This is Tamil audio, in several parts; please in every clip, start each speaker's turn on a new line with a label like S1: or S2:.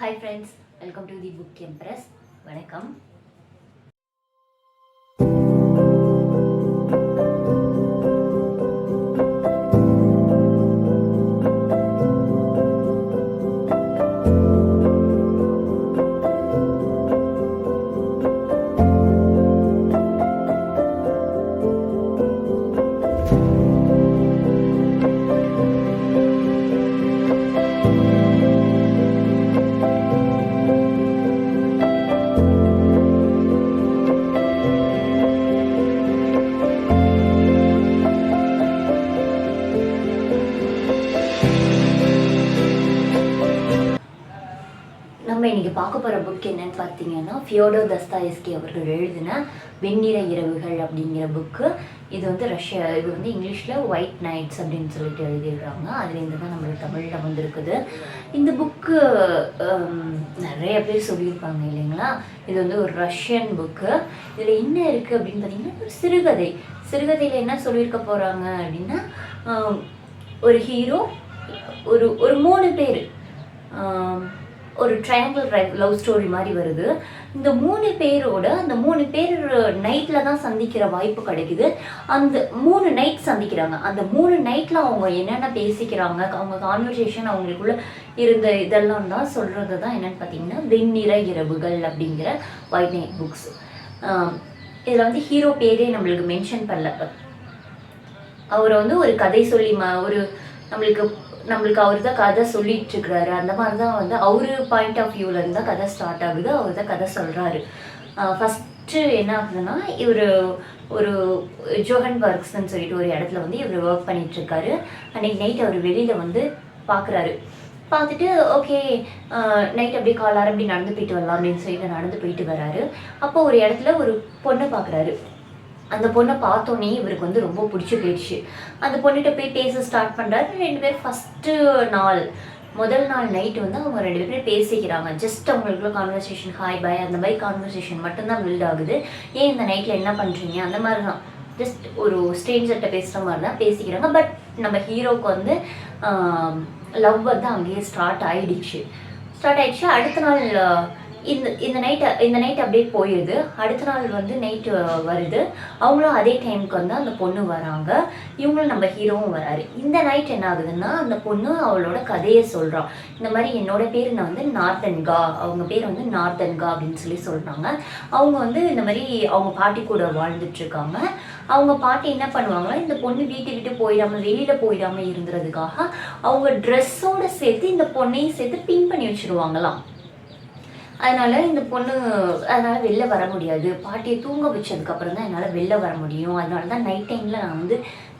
S1: Hi friends welcome to the book empress வணக்கம். பார்க்க போகிற புக் என்னன்னு பார்த்தீங்கன்னா ஃபியோடோ தஸ்தாயஸ்கி அவர்கள் எழுதின வெண்ணிற இரவுகள் அப்படிங்கிற புக்கு இது வந்து ரஷ்யா இது வந்து இங்கிலீஷில் ஒயிட் நைட்ஸ் அப்படின்னு சொல்லிட்டு எழுதிடுறாங்க அதுலேருந்து தான் நம்மளுக்கு தமிழில் வந்திருக்குது. இந்த புக்கு நிறைய பேர் சொல்லியிருப்பாங்க இல்லைங்களா? இது வந்து ஒரு ரஷ்யன் புக்கு இதில் என்ன இருக்குது அப்படின்னு பார்த்தீங்கன்னா ஒரு சிறுகதை. சிறுகதையில் என்ன சொல்லியிருக்க போகிறாங்க அப்படின்னா ஒரு ஹீரோ ஒரு ஒரு மூணு பேர். ஒரு ட்ரையாங்கிள் லவ் ஸ்டோரி மாதிரி வருது. இந்த மூணு பேரோட அந்த மூணு பேர் நைட்டில் தான் சந்திக்கிற வாய்ப்பு கிடைக்குது. அந்த மூணு நைட் சந்திக்கிறாங்க. அந்த மூணு நைட்டில் அவங்க என்னென்ன பேசிக்கிறாங்க அவங்க கான்வர்சேஷன் அவங்களுக்குள்ள இருந்த இதெல்லாம் தான் சொல்கிறது தான் என்னென்னு பார்த்தீங்கன்னா வெண்ணிற இரவுகள் அப்படிங்கிற ஒயிட் நைட் புக்ஸ் இதில் வந்து ஹீரோ பேரே நம்மளுக்கு மென்ஷன் பண்ணல. அவரை வந்து ஒரு கதை சொல்லி ம ஒரு நம்மளுக்கு நம்மளுக்கு அவர் தான் கதை சொல்லிட்டு இருக்கிறாரு அந்த மாதிரி தான் வந்து அவர் பாயிண்ட் ஆஃப் வியூலேருந்து தான் கதை ஸ்டார்ட் ஆகுது. அவர் தான் கதை சொல்கிறாரு ஃபஸ்ட்டு என்ன ஆகுதுன்னா இவர் ஒரு ஜோஹன் பர்க்ஸ்ன்னு சொல்லிட்டு ஒரு இடத்துல வந்து இவர் ஒர்க் பண்ணிட்டு இருக்காரு அன்னைக்கு நைட் அவர் வெளியில் வந்து பார்க்குறாரு பார்த்துட்டு ஓகே நைட் அப்படியே காலாரம் அப்படி நடந்து போயிட்டு வரலாம் அப்படின்னு சொல்லிட்டு நடந்து போயிட்டு வராரு. அப்போ ஒரு இடத்துல ஒரு பொண்ணை பார்க்குறாரு அந்த பொண்ணை பார்த்தோன்னே இவருக்கு வந்து ரொம்ப பிடிச்சி போயிடுச்சு. அந்த பொண்ணுகிட்ட போய் பேச ஸ்டார்ட் பண்ணுறாரு ரெண்டு பேர் ஃபஸ்ட்டு நாள் முதல் நாள் நைட்டு வந்து அவங்க ரெண்டு பேரும் பேசிக்கிறாங்க. ஜஸ்ட் அவங்களுக்குள்ள கான்வர்சேஷன் ஹாய் பாய் அந்த மாதிரி கான்வர்சேஷன் மட்டும்தான் பில்ட் ஆகுது. ஏன் இந்த நைட்டில் என்ன பண்ணுறீங்க அந்த மாதிரி தான் ஜஸ்ட் ஒரு ஸ்ட்ரேஞ்சர்கிட்ட பேசுகிற மாதிரி தான் பேசிக்கிறாங்க. பட் நம்ம ஹீரோவுக்கு வந்து லவ் வந்து அங்கேயே ஸ்டார்ட் ஆகிடுச்சு ஸ்டார்ட் ஆகிடுச்சு அடுத்த நாள் இந்த இந்த நைட்டு இந்த நைட் அப்படியே போயிடுது அடுத்த நாள் வந்து நைட்டு வருது. அவங்களும் அதே டைமுக்கு வந்து அந்த பொண்ணு வராங்க. இவங்களும் நம்ம ஹீரோவும் வராரு. இந்த நைட் என்ன ஆகுதுன்னா அந்த பொண்ணு அவளோட கதையை சொல்கிறான் இந்த மாதிரி என்னோட பேர் நான் வந்து நார்த்தன்கா அவங்க பேர் வந்து நார்த்தன்கா அப்படின்னு சொல்லி சொல்கிறாங்க அவங்க வந்து இந்த மாதிரி அவங்க பாட்டி கூட வாழ்ந்துட்டுருக்காங்க. அவங்க பாட்டி என்ன பண்ணுவாங்கன்னா இந்த பொண்ணு வீட்டை விட்டு போயிடாம வெளியில் போயிடாமல் இருந்துறதுக்காக அவங்க ட்ரெஸ்ஸோடு சேர்த்து இந்த பொண்ணையும் சேர்த்து பின் பண்ணி வச்சிருவாங்களாம். அதனால் இந்த பொண்ணு அதனால் வெளில வர முடியாது. பாட்டியை தூங்க வச்சதுக்கப்புறம் தான் என்னால் வெளில வர முடியும். அதனால தான் நைட் டைமில் நான் வந்து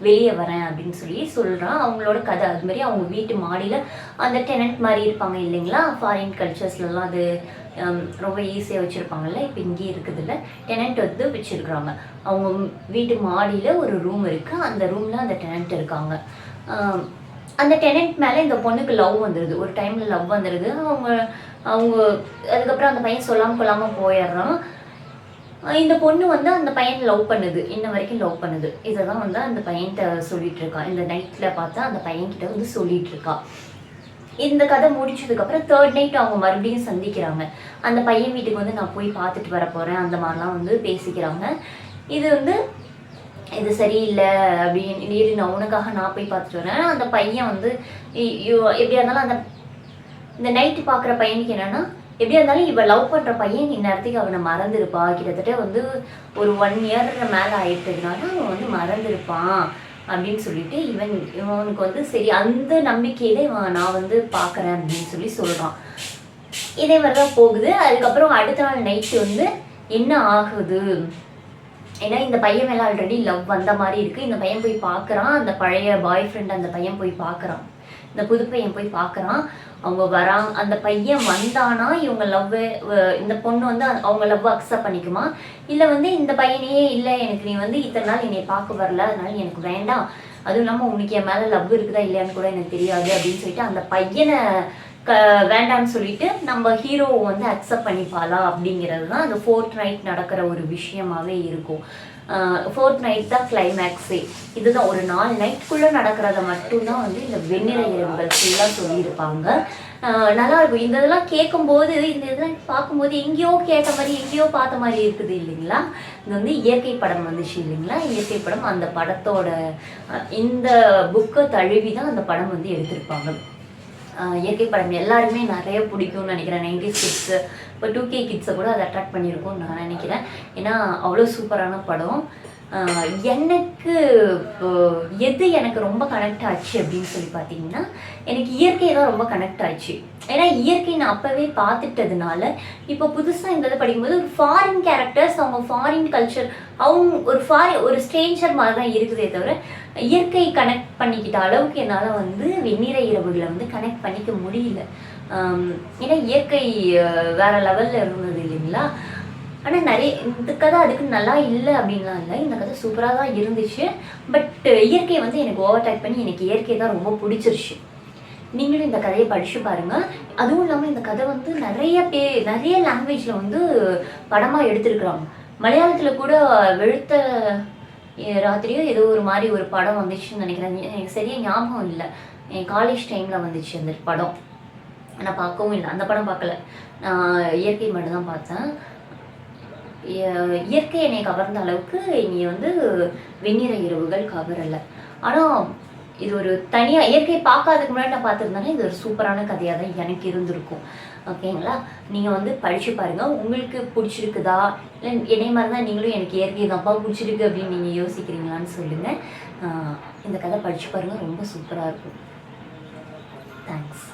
S1: வெளியே வரேன் அப்படின்னு சொல்லி சொல்கிறான் அவங்களோட கதை அது மாதிரி அவங்க வீட்டு மாடியில் அந்த டெனண்ட் மாதிரி இருப்பாங்க இல்லைங்களா? ஃபாரின் கல்ச்சர்ஸ்லலாம் அது ரொம்ப ஈஸியாக வச்சுருப்பாங்கல்ல? இப்போ இங்கேயே இருக்குதுல்ல. டெனண்ட் வந்து வச்சுருக்குறாங்க. அவங்க வீட்டு மாடியில் ஒரு ரூம் இருக்குது அந்த ரூமில் அந்த டெனண்ட் இருக்காங்க. அந்த டெனண்ட் மேலே இந்த பொண்ணுக்கு லவ் வந்துடுது ஒரு டைமில் லவ் வந்துடுது அவங்க அவங்க அதுக்கப்புறம் அந்த பையன் சொல்லாமல் கொள்ளாமல் போயிடுறான். இந்த பொண்ணு வந்து அந்த பையன் லவ் பண்ணுது. இன்ன வரைக்கும் லவ் பண்ணுது. இதை தான் வந்து அந்த பையன்கிட்ட சொல்லிட்டு இருக்கா இந்த நைட்டில் பார்த்தா அந்த பையன்கிட்ட வந்து சொல்லிட்டு இருக்கா இந்த கதை முடிச்சதுக்கப்புறம் தேர்ட் நைட் அவங்க மறுபடியும் சந்திக்கிறாங்க. அந்த பையன் வீட்டுக்கு வந்து நான் போய் பார்த்துட்டு வர போகிறேன் அந்த மாதிரிலாம் வந்து பேசிக்கிறாங்க. இது வந்து இது சரியில்லை அப்படின்னு. இரு நான் உனக்காக நான் போய் பார்த்துட்டு வரேன். அந்த பையன் வந்து ஐயோ எப்படியா இருந்தாலும் அந்த இந்த நைட்டு பார்க்குற பையனுக்கு என்னென்னா எப்படியா இருந்தாலும் இவள் லவ் பண்ணுற பையன் இந்நேரத்துக்கு அவனை மறந்துருப்பா. கிட்டத்தட்ட வந்து ஒரு ஒன் இயர் மேலே ஆயிட்டதுனால அவன் வந்து மறந்துருப்பான் அப்படின்னு சொல்லிட்டு இவன் இவனுக்கு வந்து சரி அந்த நம்பிக்கையில இவன் நான் வந்து பார்க்குறேன் அப்படின்னு சொல்லி சொல்கிறான் இதே மாதிரி தான் போகுது. அதுக்கப்புறம் அடுத்த நாள் நைட்டு வந்து என்ன ஆகுது? ஏன்னா இந்த பையன் மேலே ஆல்ரெடி லவ் வந்த மாதிரி இருக்குது இந்த பையன் போய் பார்க்குறான். அந்த பழைய பாய் ஃப்ரெண்ட் அந்த பையன் போய் பார்க்குறான். இந்த புது பையன் போய் பார்க்குறான். அவங்க வராங்க அந்த பையன் வந்தானா இவங்க லவ் இந்த பொண்ணு வந்து அவங்க லவ் அக்செப்ட் பண்ணிக்குமா? இல்லை வந்து இந்த பையனையே இல்லை எனக்கு நீ வந்து இத்தனை நாள் என்னை பார்க்க வரல அதனால எனக்கு வேண்டாம். அதுவும் இல்லாமல் உனக்கு என் மேலே லவ் இருக்குதா இல்லையான்னு கூட எனக்கு தெரியாது அப்படின்னு சொல்லிட்டு அந்த பையனை க வேண்டாம்னு சொல்லிட்டு நம்ம ஹீரோவை வந்து அக்செப்ட் பண்ணிப்பாளா அப்படிங்கிறது தான் அந்த ஃபோர்த் நைட் நடக்கிற ஒரு விஷயமாவே இருக்கும். ஃபோர்த் நைட் தான் கிளைமேக்ஸே இதுதான் ஒரு நாலு நைட்குள்ளே நடக்கிறத மட்டும்தான் வந்து இந்த வெண்ணிற இரவுகள் ஃபுல்லாக சொல்லியிருப்பாங்க. நல்லா இருக்கும். இந்த இதெல்லாம் கேட்கும்போது இந்த இதெல்லாம் பார்க்கும்போது எங்கேயோ கேட்ட மாதிரி எங்கேயோ பார்த்த மாதிரி இருக்குது இல்லைங்களா? இது வந்து இயற்கை படம் வந்துச்சு இல்லைங்களா? இயற்கை படம் அந்த படத்தோட இந்த புக்கை தழுவி தான் அந்த படம் வந்து எடுத்திருப்பாங்க. இயற்கை படம் எல்லாருமே நிறைய பிடிக்கும்னு நினைக்கிறேன். நைன்டி கிட்ஸு இப்போ டூ கே கிட்ஸை கூட அதை அட்ராக்ட் பண்ணியிருக்கும்னு நான் நினைக்கிறேன். ஏன்னா அவ்வளோ சூப்பரான படம். எனக்கு எது எனக்கு ரொம்ப கனெக்ட் ஆச்சு அப்படின்னு சொல்லி பார்த்தீங்கன்னா எனக்கு இயற்கை தான் ரொம்ப கனெக்ட் ஆச்சு. ஏன்னா இயற்கை நான் அப்போவே பார்த்துட்டதுனால இப்போ புதுசாக இந்த இதை படிக்கும்போது ஒரு ஃபாரின் கேரக்டர்ஸ் அவங்க ஃபாரின் கல்ச்சர் அவங்க ஒரு ஃபாரின் ஒரு ஸ்ட்ரேஞ்சர் மாதிரி தான் இருக்குதே தவிர இயற்கை கனெக்ட் பண்ணிக்கிட்ட அளவுக்கு என்னால் வந்து வெண்ணிற இரவுகளை வந்து கனெக்ட் பண்ணிக்க முடியல. ஏன்னா இயற்கை வேற லெவலில் இருந்தது இல்லைங்களா? ஆனால் நிறைய இந்த கதை அதுக்கு நல்லா இல்லை அப்படின்லாம் இல்லை. இந்த கதை சூப்பராக தான் இருந்துச்சு. பட் இயற்கை வந்து எனக்கு ஓவர்டேக் பண்ணி எனக்கு இயற்கை தான் ரொம்ப பிடிச்சிருச்சு. நீங்களும் இந்த கதையை படித்து பாருங்கள் அதுவும் இல்லாமல் இந்த கதை வந்து நிறைய பே நிறைய லாங்குவேஜில் வந்து படமாக எடுத்திருக்கிறாங்க. மலையாளத்தில் கூட வெளுத்த ராத்திரியோ ஏதோ ஒரு மாதிரி ஒரு படம் வந்துச்சுன்னு நினைக்கிறேன். எனக்கு சரியாக ஞாபகம் இல்லை. என் காலேஜ் டைமில் வந்துச்சு அந்த படம். நான் பார்க்கவும் இல்லை. அந்த படம் பார்க்கல. நான் இயற்கை மட்டும் தான் பார்த்தேன். இயற்கை என்னை கவர்ந்த அளவுக்கு இங்கே வந்து வெண்ணிற இரவுகள் கவரலை. ஆனால் இது ஒரு தனியாக இயற்கை பார்க்காததுக்கு முன்னாடி நான் பார்த்துருந்தேன்னா இது ஒரு சூப்பரான கதையாக தான் எனக்கு இருந்திருக்கும். ஓகேங்களா நீங்கள் வந்து படித்து பாருங்கள் உங்களுக்கு பிடிச்சிருக்குதா? இல்லை என்னை மாதிரி தான் நீங்களும் எனக்கு இயற்கை தான்ப்பா பிடிச்சிருக்கு அப்படின்னு நீங்கள் யோசிக்கிறீங்களான்னு சொல்லுங்கள் இந்த கதை படித்து பாருங்கள் ரொம்ப சூப்பராக இருக்கும். தேங்க்ஸ்